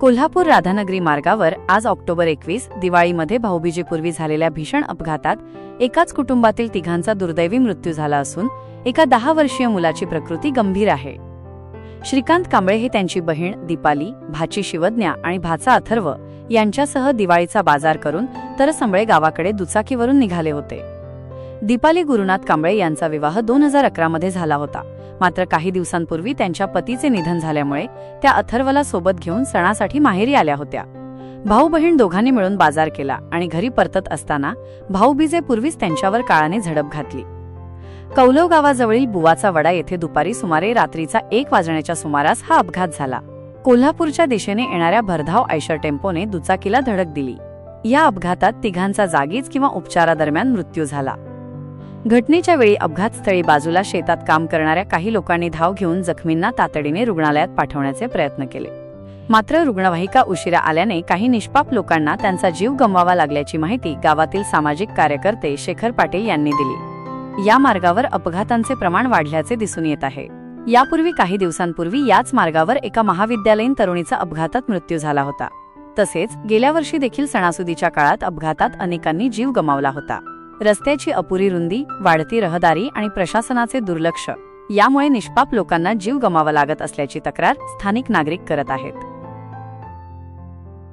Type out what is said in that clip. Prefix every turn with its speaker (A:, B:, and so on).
A: कोल्हापूर राधानगरी मार्गावर आज ऑक्टोबर एकवीस दिवाळीमध्ये भाऊबीजेपूर्वी झालेल्या भीषण अपघातात एकाच कुटुंबातील तिघांचा दुर्दैवी मृत्यू झाला असून एका दहा वर्षीय मुलाची प्रकृती गंभीर आहे. श्रीकांत कांबळे हे त्यांची बहीण दीपाली भाची शिवज्ञा आणि भाचा अथर्व यांच्यासह दिवाळीचा बाजार करून तरसंबळे गावाकडे दुचाकीवरून निघाले होते. दीपाली गुरुनाथ कांबळे यांचा विवाह दोन हजार अकरामध्ये झाला होता. मात्र काही दिवसांपूर्वी त्यांच्या पतीचे निधन झाल्यामुळे त्या अथर्वला सोबत घेऊन सणासाठी माहेरी आल्या होत्या. भाऊ बहीण दोघांनी मिळून बाजार केला आणि घरी परतत असताना भाऊबीजेपूर्वीच त्यांच्यावर काळाने झडप घातली. कौलव गावाजवळील बुवाचा वडा येथे दुपारी सुमारे रात्रीचा एक वाजण्याच्या सुमारास हा अपघात झाला. कोल्हापूरच्या दिशेने येणाऱ्या भरधाव आयशर टेम्पोने दुचाकीला धडक दिली. या अपघातात तिघांचा जागीच किंवा उपचारादरम्यान मृत्यू झाला. घटनेच्या वेळी अपघातस्थळी बाजूला शेतात काम करणाऱ्या काही लोकांनी धाव घेऊन जखमींना तातडीने रुग्णालयात पाठवण्याचे प्रयत्न केले. मात्र रुग्णवाहिका उशिरा आल्याने काही निष्पाप लोकांना त्यांचा जीव गमवावा लागल्याची माहिती गावातील सामाजिक कार्यकर्ते शेखर पाटील यांनी दिली. या मार्गावर अपघातांचे प्रमाण वाढल्याचे दिसून येत आहे. यापूर्वी काही दिवसांपूर्वी याच मार्गावर एका महाविद्यालयीन तरुणीचा अपघातात मृत्यू झाला होता. तसेच गेल्या वर्षी देखील सणासुदीच्या काळात अपघातात अनेकांनी जीव गमावला होता. रस्त्याची अपुरी रुंदी वाढती रहदारी आणि प्रशासनाचे दुर्लक्ष. यामुळे निष्पाप लोकांना जीव गमावा लागत असल्याची तक्रार स्थानिक नागरिक करत आहेत.